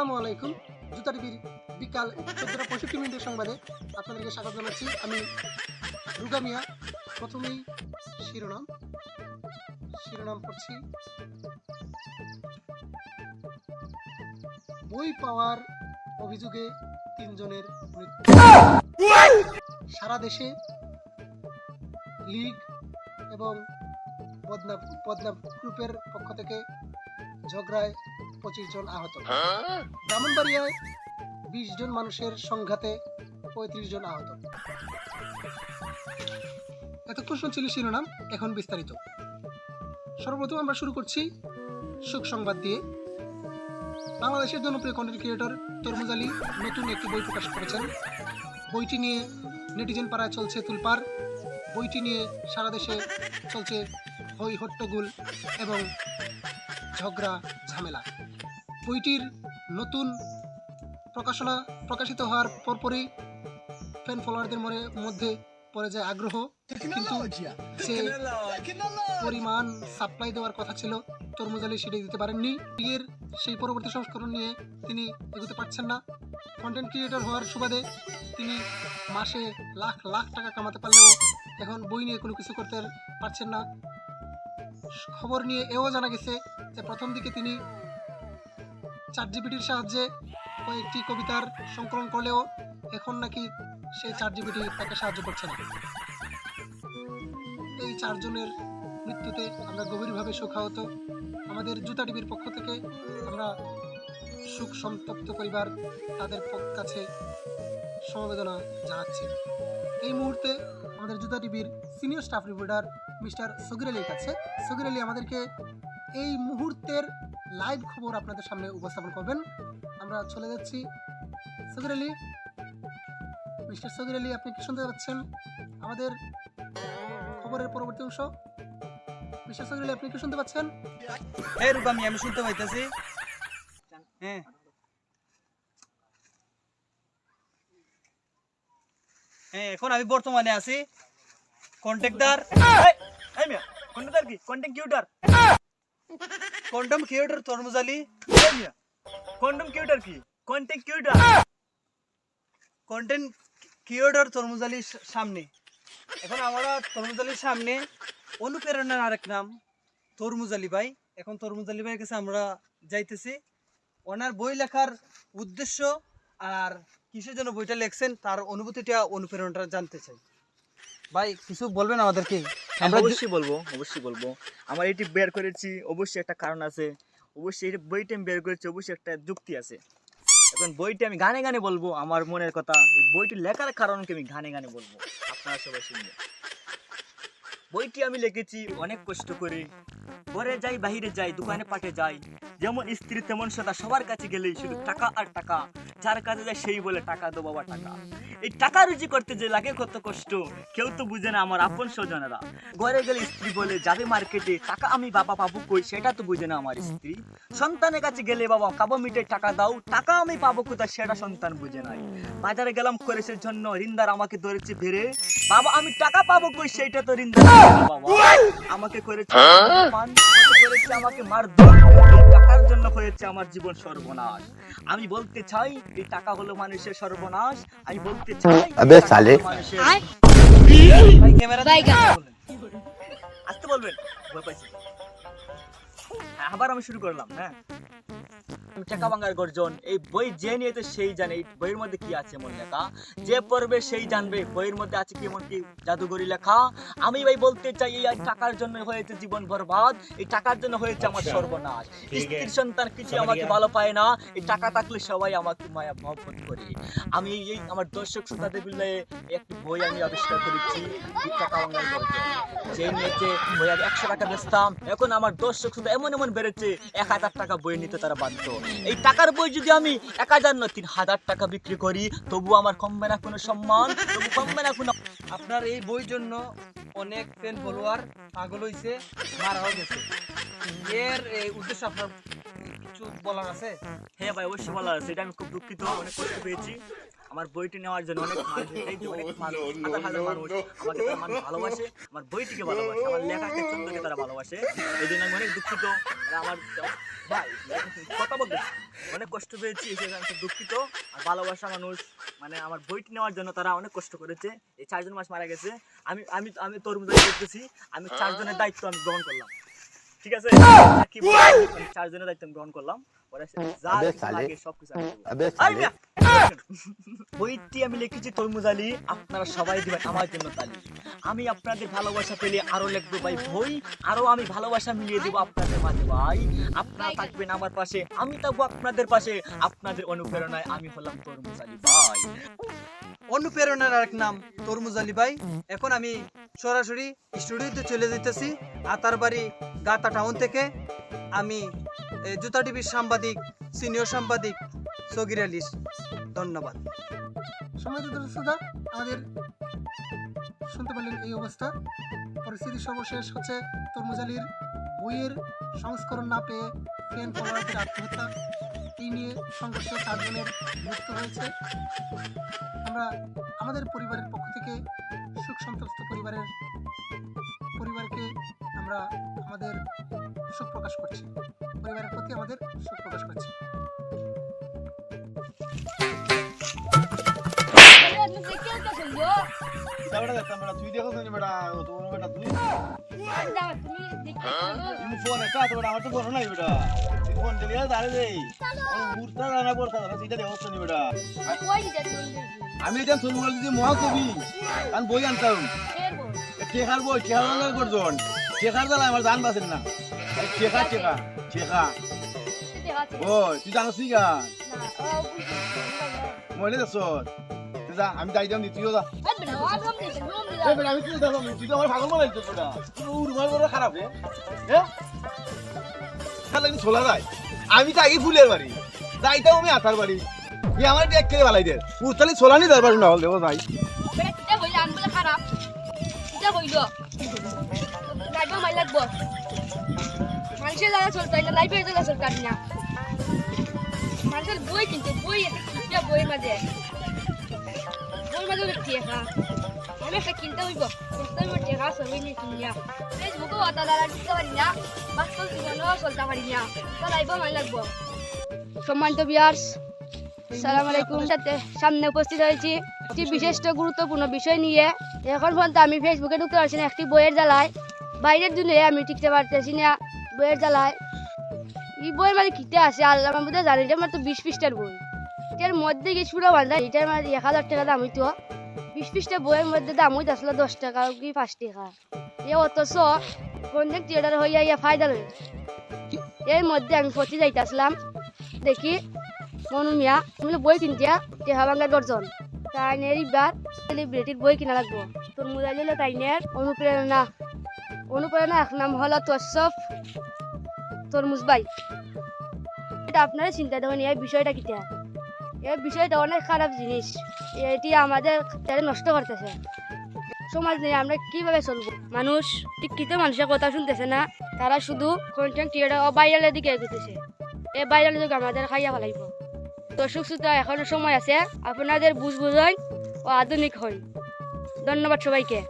আসসালামু আলাইকুম। জুতা টিভির বিকাল চোদ্দটা পঁয়ষট্টি মিনিটের সংবাদে আপনাদেরকে স্বাগত জানাচ্ছি। আমি রুগা মিয়া। প্রথমেই শিরোনাম। শিরোনাম পড়ছি। বই পাওয়ার অভিযোগে তিনজনের মৃত্যু। সারা দেশে লীগ এবং বদনা বদনা গ্রুপের পক্ষ থেকে ঝগড়ায় পঁচিশ জন আহত। ব্রাহ্মণবাড়িয়ায় বিশ জন মানুষের সংঘাতে পঁয়ত্রিশ জন আহত। এতক্ষণ শুনছিল শিরোনাম এখন বিস্তারিত। সর্বপ্রথম আমরা শুরু করছি সুখ সংবাদ দিয়ে। বাংলাদেশের জনপ্রিয় কন্টেন্ট ক্রিয়েটর তরমুজ আলী নতুন একটি বই প্রকাশ করেছেন। বইটি নিয়ে নেটিজেন পাড়ায় চলছে তুলপার। বইটি নিয়ে সারা দেশে চলছে হই হট্টগোল এবং ঝগড়া ঝামেলা। বইটির নতুন প্রকাশনা প্রকাশিত হওয়ার পরপরই ফ্যান ফলোয়ারদের মনে- মধ্যে পড়ে যায় আগ্রহ। কিন্তু সে পরিমাণ সাপ্লাই দেওয়ার কথা ছিল তরমুজ আলী সেটাই দিতে পারেননি। বিয়ের সেই পরবর্তী সংস্করণ নিয়ে তিনি এগোতে পারছেন না। কন্টেন্ট ক্রিয়েটর হওয়ার সুবাদে তিনি মাসে লাখ লাখ টাকা কামাতে পারলেও এখন বই নিয়ে কোনো কিছু করতে পারছেন না। খবর নিয়ে এও জানা গেছে যে প্রথম দিকে তিনি চার জিবিটির সাহায্যে কয়েকটি কবিতার সংকলন করলেও এখন নাকি সেই চার জিবিটি তাকে সাহায্য করছে না। এই চারজনের মৃত্যুতে আমরা গভীরভাবে শোকাহত। আমাদের জুতা টিভির পক্ষ থেকে আমরা সুখ সন্তপ্ত পরিবার তাদের কাছে সমবেদনা জানাচ্ছি। এই মুহূর্তে আমাদের জুতা টিভির senior staff reporter mister Sagir আলীর কাছে। সগির আলী আমাদেরকে এই মুহূর্তের লাইভ খবর আপনাদের সামনে উপস্থাপন করবেন। আমরা চলে যাচ্ছি। সগির আলী মিস্টার সগির আলী আপনি কি শুনতে পাচ্ছেন? আমাদের খবরের পরবর্তী অংশ। মিস্টার সগির আলী আপনি কি শুনতে পাচ্ছেন? হ্যাঁ রুকামি আমি শুনতে পাইতেছি। হ্যাঁ। হ্যাঁ এখন আমি বর্তমানে আছি। কন্ট্যাক্টার কন্ট্যাক্টার কি কন্টেন্ট কিউটার কন্ডম কিউটার তরমুজ আলী কন্ডম কিউটার কি কন্টেন্ট কিউটার কন্টেন্ট কিউটার তরমুজ আলীর সামনে। এখন আমরা তরমুজ আলীর সামনে অনুপ্রেরণার আরেক নাম তরমুজ আলী ভাই। এখন তরমুজ আলী ভাইয়ের কাছে আমরা যাইতেছি। ওনার বই লেখার উদ্দেশ্য আর কিসের জন্য বইটা লেখছেন তার অনুভূতিটা অনুপ্রেরণাটা জানতে চাই। ভাই কিছু বলবেন আমাদেরকে? আমরা আমরা অবশ্যই বলব অবশ্যই বলব। আমার এটি বের করেছি অবশ্যই একটা কারণ আছে। অবশ্যই এই বইটা আমি বের করেছি অবশ্যই একটা যুক্তি আছে। এখন বইটি আমি গানে গানে বলব আমার মনের কথা। এই বইটি লেখার কারণকে আমি গানে গানে বলব আপনারা সবাই শুনবেন। বইটি আমি লিখেছি অনেক কষ্ট করে। ঘরে যাই বাইরে যাই দোকানে পাটে যাই। যেমন স্ত্রী তেমন সদা সবার কাছে গেলেই শুধু টাকা আর টাকা। যার কাছে যায় সেই বলে টাকা দো বাবা টাকা। এই টাকা রুজি করতে যে লাগে কত কষ্ট কেউ তো বুঝে না আমার আপন স্বজনেরা। ঘরে গেলে স্ত্রী বলে যাবে মার্কেটে টাকা আমি বাবা পাবো কই? সেটা তো বুঝে না আমার স্ত্রী। সন্তানের কাছে গেলে বাবা কাবো মিটে টাকা দাও টাকা আমি পাবো কোথায়? সেটা সন্তান বুঝে নাই। বাজারে গেলাম করেছে জন্য রিন্দার আমাকে ধরেছে ভেড়ে বাবা আমি টাকা পাবো কই? সেটা তো রিন্দার বাবা আমাকে করেছে আমাকে মারধর এই টাকার জন্য হয়েছে আমার জীবন সর্বনাশ। আমি বলতে চাই এই টাকা হলো মানুষের সর্বনাশ। আমি বলতে চাই আবে সালে। মানুষের ভাই ক্যামেরা আসতে বলবেন। ভয় পাইছি। আবার আমি শুরু করলাম হ্যাঁ। টাকা গর্জন এই বই যে নিয়েছে সেই জানে এই বইয়ের মধ্যে কি আছে এমন লেখা? যে পড়বে সেই জানবে বইয়ের মধ্যে আছে কি এমন কি জাদুঘরি লেখা? আমি ভাই বলতে চাই এই টাকার জন্য হয়েছে জীবন বরবাদ এই টাকার জন্য হয়েছে আমার সর্বনাশ। স্ত্রীর সন্তান কিছু আমাকে ভালো পায় না এই টাকা থাকলে সবাই আমাকে মায়া মহব্বত করে। আমি এই- আমার দর্শক শ্রোতাদের মিলে একটি বই আমি আবিষ্কার করেছি টাকা ভাঙার গর্জন। যে নিয়েছে বই একশো টাকা বেচতাম এখন আমার দর্শক শুধু এমন এমন বেড়েছে এক হাজার টাকা বই নিতে তারা বাধ্য। এই টাকার বই যদি আমি এক হাজার নয়, তিন হাজার টাকা বিক্রি করি, তবু আমার কমবে না কোনো সম্মান কমবে না কোনো আপনার এই বইর জন্য অনেক ফ্যান ফলোয়ার পাগল হইছে, মারাও গেছে। এর এই উদ্দেশ্য আপনার কিছু বলার আছে? হ্যাঁ ভাই, অবশ্যই বলার আছে। এটা আমি খুব দুঃখিত, অনেক কষ্ট পেয়েছি। আমার বইটি নেওয়ার জন্য অনেক মানুষ এই যে অনেক মানুষ হাজার হাজার মানুষ আমাকে তারা মানুষ ভালোবাসে আমার বইটিকে ভালোবাসে আমার লেখাকে চন্দ্রকে তারা ভালোবাসে। এই জন্য আমি অনেক দুঃখিত। আমার ভাই কথা বলতে অনেক কষ্ট পেয়েছি এই জন্য আমি দুঃখিত। আর ভালোবাসা মানুষ মানে আমার বইটি নেওয়ার জন্য তারা অনেক কষ্ট করেছে। এই চারজন মাস মারা গেছে। আমি আমি আমি তরমুজ করতেছি আমি চারজনের দায়িত্ব আমি গ্রহণ করলাম। ঠিক আছে? চারজনের দায়িত্ব আমি গ্রহণ করলাম। বইটি আমি লিখেছি তরমুজ আলী। আপনারা সবাই দিবেন আমার জন্য তালি। আমি আপনাদের ভালোবাসা পেলে আরও লিখব ভাই বই আরও আমি ভালোবাসা মিলিয়ে দেবো আপনাদের মাঝে ভাই। আপনারা থাকবেন আমার পাশে আমি থাকব আপনাদের পাশে। আপনাদের অনুপ্রেরণায় আমি হলাম তরমুজ আলী ভাই। অনুপ্রেরণার এক নাম তরমুজ আলী ভাই। এখন আমি সরাসরি স্টুডিওতে চলে যেতেছি আতার বাড়ি গাতা টাউন থেকে আমি জুতা টিভির সাংবাদিক, সিনিয়র সাংবাদিক সগির আলিস ধন্যবাদ। সময় শ্রোতা আমাদের শুনতে পেলেন এই অবস্থা। পরিস্থিতি সর্বশেষ হচ্ছে তরমুজ আলীর বইয়ের সংস্করণ না পেয়ে ফ্যান ফলোয়ারদের আত্মহত্যা। এই নিয়ে সংঘর্ষে চারজনের মৃত্যু হয়েছে। আমরা আমাদের পরিবারের পক্ষ থেকে সুখ সন্তুষ্ট পরিবারের পরিবারকে আমরা আমাদের শোক প্রকাশ করছি। পরিবারের প্রতি আমাদের শোক প্রকাশ করছি। আমি এটা মহাকবি। কারণ বই আনতাম। টেকার বই বাংলার করজন টেকার দ্বারা আমার জান বাঁচেন না। টেকা টেকা টেকা ও, তুই মনে আমি যাই আমি তুই তো আমার বেটা তুই রুমাল বড় খারাপ ছোলা যায়। আমি তো আগে ফুলের বাড়ি। যাইতাম আমি আতার বাড়ি। আমার ব্যাগ কেড়ে বালাই দে। উতালি ছোলা নি দরবার না হল দেবো ভাই মানুষের দ্বারা চলতো না, লাইফের চলতাম না। মানুষের বই কিনতে, বই মাঝে। বইয়ের মাঝে দেখছি একা আমি একটা কিনতে হইব। কিনতে হইব টেকা নিয়ে কিনিয়া। ফেসবুকও অত দ্বারা দিতে পারি না। বাস্তব জীবনেও চলতে ভালো লাগবো। সম্মানিত বিয়ার্স সালাম আলাইকুম। সাথে সামনে উপস্থিত হয়েছি একটি বিশিষ্ট গুরুত্বপূর্ণ বিষয় নিয়ে। এখন পর্যন্ত আমি ফেসবুকে ঢুকতে পারছি না, একটি বইয়ের জ্বালায়। বাইরের দুনিয়ায় আমি টিকতে পারতেছি না, বইয়ের জ্বালায়। এই বইয়ের মাঝে কিতে আছে? আল্লাহ মাহমুদে জানি, এটা মাত্র বিশ পৃষ্ঠার বই। এটার মধ্যে কিছু বান্ধা? এটার মাঝে এক হাজার টাকা দাম হইতো। বিশ পৃষ্ঠার বইয়ের মধ্যে দাম হইতে আসলো দশ টাকা কি পাঁচ টাকা। এ অথচ কন্টেন্ট ক্রিয়েটার হইয়া ইয়া ফায়দা লই এর মধ্যে আমি পচি যাইতে আসলাম দেখি। মনু মিয়া তুমি বই কিনতিয়া? টেহা বাংলার দর্জন তাইনের এবার সেলিব্রিটির বই কিনা লাগবো। তোর মুদা দিল তাইনের অনুপ্রেরণা অনুপ্রেরণা এক নাম হলো তোসফ তরমুজ ভাই এটা আপনারা চিন্তা দেবেন এই বিষয়টা কিটা এই বিষয়টা অনেক খারাপ জিনিস এটি আমাদের নষ্ট করতেছে। সমাজ নিয়ে আমরা কীভাবে চলবো? মানুষ, শিক্ষিত মানুষের কথা শুনতেছে না? তারা শুধু কন্টেন্ট ক্রিয়েটার ও ভাইরালের দিকে এগোতেছে। এই ভাইরালের দিকে আমাদের খাইয়া ফেলাইব। দর্শক শ্রোতা এখনও সময় আছে। আপনাদের বুঝ বুঝাই ও আধুনিক হই। ধন্যবাদ সবাইকে।